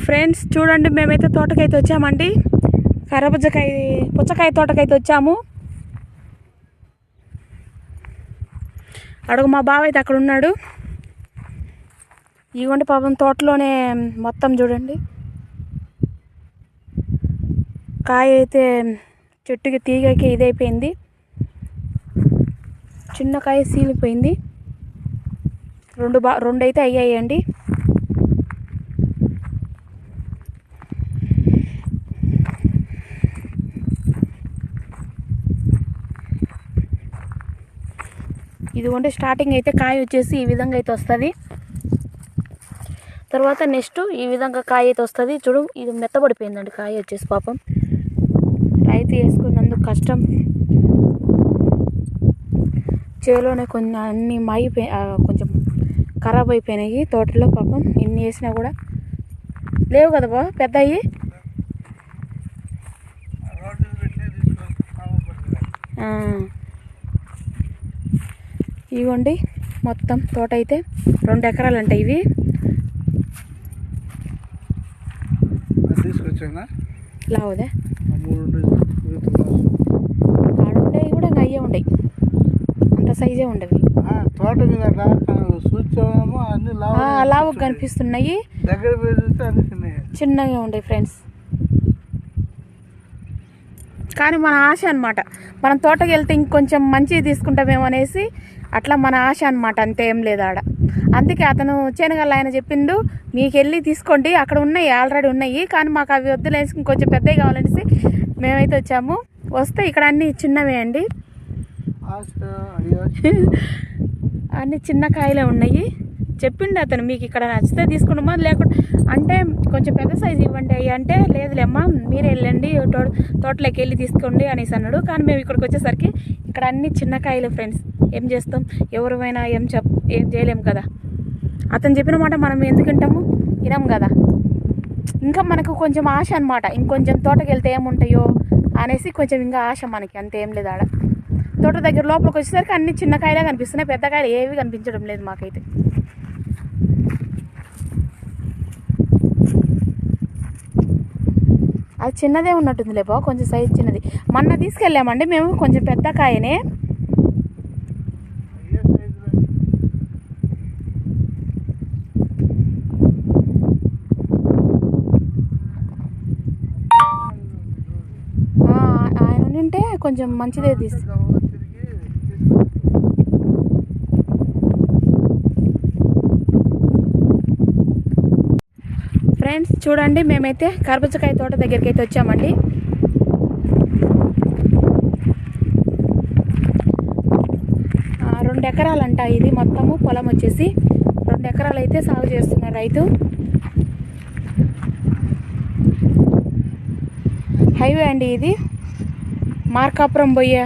Friends చూడండి మేమైతే తోటకైతే వచ్చామండి. కరబుజ్జకాయ పుచ్చకాయ తోటకైతే వచ్చాము. అడుగు మా బావ అయితే అక్కడ ఉన్నాడు. ఇవ్వండి పాపం తోటలోనే మొత్తం చూడండి. కాయ అయితే చెట్టుకి తీగకి ఇదైపోయింది. చిన్న కాయ సీలిపోయింది. రెండు బా రెండు అయితే అయ్యాయండి. ఇదిగోండి స్టార్టింగ్ అయితే కాయ వచ్చేసి ఈ విధంగా అయితే వస్తుంది. తర్వాత నెక్స్ట్ ఈ విధంగా కాయ అయితే వస్తుంది. చూడు ఇది మెత్తబడిపోయిందండి కాయ వచ్చేసి పాపం. రైతు వేసుకున్నందుకు కష్టం. చేలోనే కొన్ని అన్ని మాగిపోయి కొంచెం ఖరాబ్ అయిపోయినాయి తోటలో పాపం. ఎన్ని వేసినా కూడా లేవు కదా బా పెద్ద అయ్యి. ఇవ్వండి మొత్తం తోట అయితే రెండు ఎకరాలు అంట ఇవి లావుదే కూడా అయ్యే ఉండయి అంత సైజే ఉండవి. తోట మీద లావు కనిపిస్తున్నాయి. చిన్నగా ఉండేవి ఫ్రెండ్స్. కానీ మన ఆశ అనమాట మనం తోటకి వెళ్తే ఇంకొంచెం మంచిది తీసుకుంటామేమో అనేసి అట్లా మన ఆశ అనమాట అంతే ఏం లేదు ఆడ. అందుకే అతను చేనగల్ల ఆయన చెప్పిండు మీకు వెళ్ళి తీసుకోండి అక్కడ ఉన్నాయి ఆల్రెడీ ఉన్నాయి కానీ మాకు అవి వద్దులేసి ఇంకొంచెం పెద్దవి కావాలనేసి మేమైతే వచ్చాము. వస్తే ఇక్కడ అన్ని చిన్నవే అండి. అన్ని చిన్న కాయలే ఉన్నాయి. చెప్పిండు అతను మీకు ఇక్కడ నచ్చితే తీసుకున్నామా? లేకుంటే అంటే కొంచెం పెద్ద సైజు ఇవ్వండి అయ్యి అంటే లేదులేమ్మా మీరే వెళ్ళండి తో తోటలోకి వెళ్ళి తీసుకోండి అనేసి అన్నాడు. కానీ మేము ఇక్కడికి వచ్చేసరికి ఇక్కడ అన్ని చిన్న కాయలే ఫ్రెండ్స్. ఏం చేస్తాం? ఎవరివైనా ఏం చెప్ ఏం చేయలేం కదా. అతను చెప్పిన మాట మనం ఎందుకు వింటాము? వినాం కదా. ఇంకా మనకు కొంచెం ఆశ అనమాట ఇంకొంచెం తోటకి వెళ్తే ఏముంటాయో అనేసి కొంచెం ఇంకా ఆశ మనకి. అంత ఏం లేదు ఆడ. తోట దగ్గర లోపలికి వచ్చేసరికి అన్ని చిన్న కాయలే కనిపిస్తున్నాయి. పెద్ద కాయలు ఏవి కనిపించడం లేదు మాకైతే. అది చిన్నదే ఉన్నట్టుంది లేపో కొంచెం సైజ్ చిన్నది. మొన్న తీసుకెళ్ళామండి మేము. కొంచెం పెద్ద కాయనే అయ్యే సైజులో ఆ, ఆయన ఉంటే కొంచెం మంచిదే తీసి. ఫ్రెండ్స్ చూడండి మేమైతే కర్బూజకాయ తోట దగ్గరికి అయితే వచ్చామండి రెండు ఎకరాలంట ఇది మొత్తము. పొలం వచ్చేసి రెండు ఎకరాలు అయితే సాగు చేస్తున్నారు రైతు. హైవే అండి ఇది. మార్కాపురం పోయే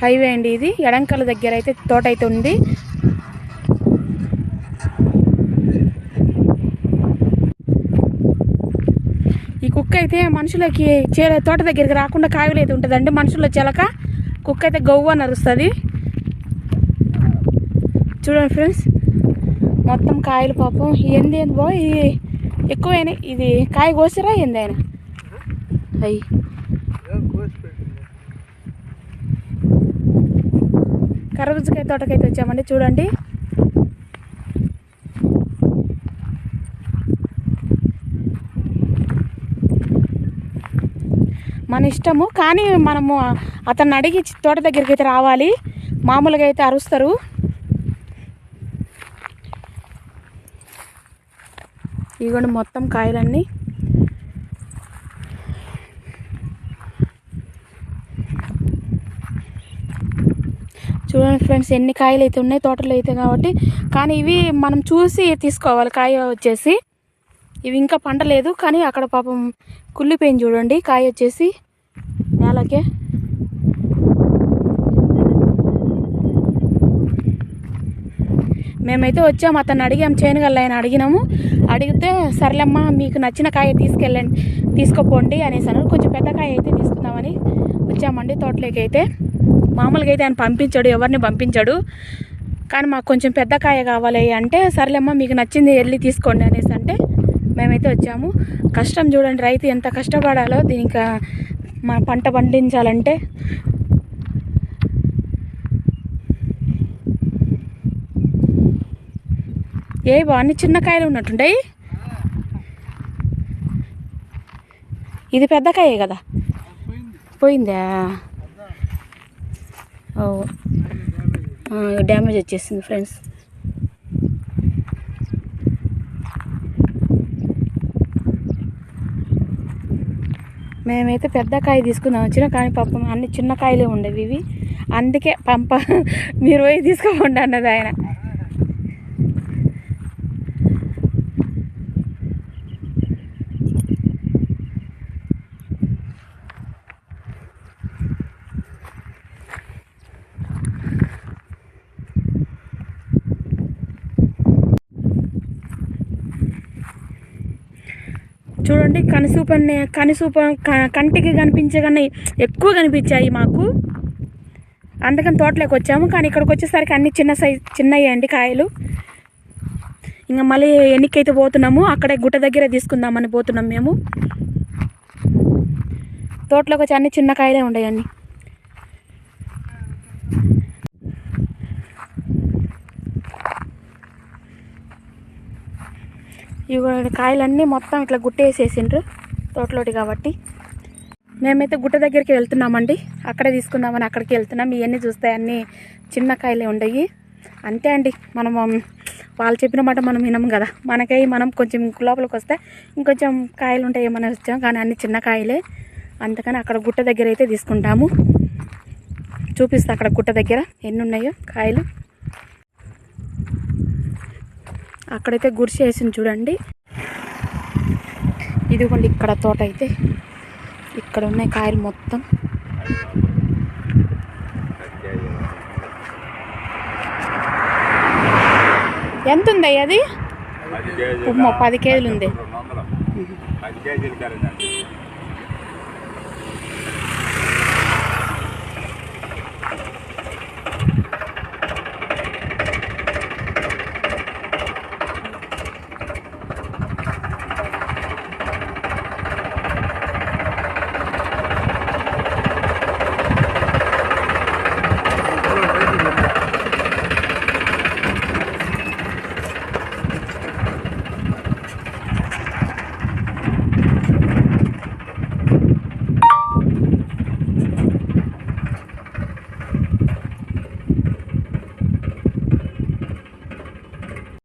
హైవే అండి ఇది. ఎడంకల దగ్గర అయితే తోట అయితే ఉంది. ఈ కుక్క అయితే మనుషులకి చీర తోట దగ్గరికి రాకుండా కాయలు అయితే ఉంటుందండి. మనుషుల చిలక కుక్క అయితే గవ్వ నరుస్తుంది. చూడండి ఫ్రెండ్స్ మొత్తం కాయలు పాపం. ఏంది ఏంది బో ఇది ఎక్కువైనా ఇది కాయ కోసిరా ఏంది ఆయన? అయ్యి ఏం తోటకైతే వచ్చామండి. చూడండి. మన ఇష్టము కానీ మనము అతన్ని అడిగి తోట దగ్గరికి అయితే రావాలి. మామూలుగా అయితే అరుస్తారు. ఇదిగోండి మొత్తం కాయలన్నీ. చూడండి ఫ్రెండ్స్ ఎన్ని కాయలు అయితే ఉన్నాయి తోటలో అయితే కాబట్టి. కానీ ఇవి మనం చూసి తీసుకోవాలి కాయ వచ్చేసి. ఇవి ఇంకా పండలేదు కానీ అక్కడ పాపం కుళ్ళిపోయింది చూడండి కాయ వచ్చేసి. నేలకే. మేమైతే వచ్చాము అతను అడిగాం చేనుగల్ల ఆయన అడిగినాము. అడిగితే సర్లేమ్మా మీకు నచ్చిన కాయ తీసుకెళ్ళండి తీసుకోపోండి అనేసి అన్నారు. కొంచెం పెద్ద కాయ అయితే తీసుకుందామని వచ్చామండి తోటలోకి అయితే. మామూలుగా అయితే ఆయన పంపించాడు ఎవరిని పంపించాడు. కానీ మాకు కొంచెం పెద్ద కాయ కావాలి అంటే సర్లేమ్మా మీకు నచ్చింది వెళ్ళి తీసుకోండి అనేసి అంటే మేమైతే వచ్చాము. కష్టం చూడండి రైతు ఎంత కష్టపడాలో దీనికి మన పంట పండించాలంటే. ఏ బా అన్ని చిన్న కాయలు ఉన్నట్టుంటాయి ఇది పెద్ద కాయే కదా? పోయిందా? డ్యామేజ్ వచ్చేసింది ఫ్రెండ్స్ మేమైతే పెద్ద కాయ తీసుకుందాం వచ్చినా కానీ పాపం అన్ని చిన్న కాయలే ఉండేవి ఇవి. అందుకే పంప మీరు పోయి తీసుకోకుండా అన్నది ఆయన. చూడండి కనిసూపన్నే కనిసూప క- కంటికి కనిపించే కన్నా ఎక్కువ కనిపించాయి మాకు. అందుకని తోటలోకి వచ్చాము. కానీ ఇక్కడికి వచ్చేసరికి అన్ని చిన్న సైజ్ చిన్నవి అండి కాయలు. ఇంకా మళ్ళీ ఎన్నికైతే పోతున్నాము అక్కడే గుట్ట దగ్గర తీసుకుందామని పోతున్నాం మేము. తోటలోకి వచ్చి అన్ని చిన్న కాయలే ఉండయండి. ఇవి కాయలన్నీ మొత్తం ఇట్లా గుట్టేసేసిండ్రు తోటలోటి కాబట్టి. మేమైతే గుట్ట దగ్గరికి వెళ్తున్నామండి. అక్కడే తీసుకుందామని అక్కడికి వెళ్తున్నాం. ఇవన్నీ చూస్తే అన్నీ చిన్న కాయలే ఉండయి. అంతే అండి. మనం వాళ్ళు చెప్పిన మాట మనం వినం కదా. మనకై మనం కొంచెం లోపలికి వస్తే ఇంకొంచెం కాయలు ఉంటాయి ఏమైనా వచ్చాం కానీ అన్ని చిన్న కాయలే. అందుకని అక్కడ గుట్ట దగ్గర అయితే తీసుకుంటాము. చూపిస్తా అక్కడ గుట్ట దగ్గర ఎన్ని ఉన్నాయో కాయలు. అక్కడైతే గుడిసె వేసింది చూడండి. ఇదిగోండి ఇక్కడ తోట అయితే. ఇక్కడ ఉన్నాయి కాయలు మొత్తం. ఎంత ఉంది అది? ఉమ్మ పది కేజీలు ఉంది.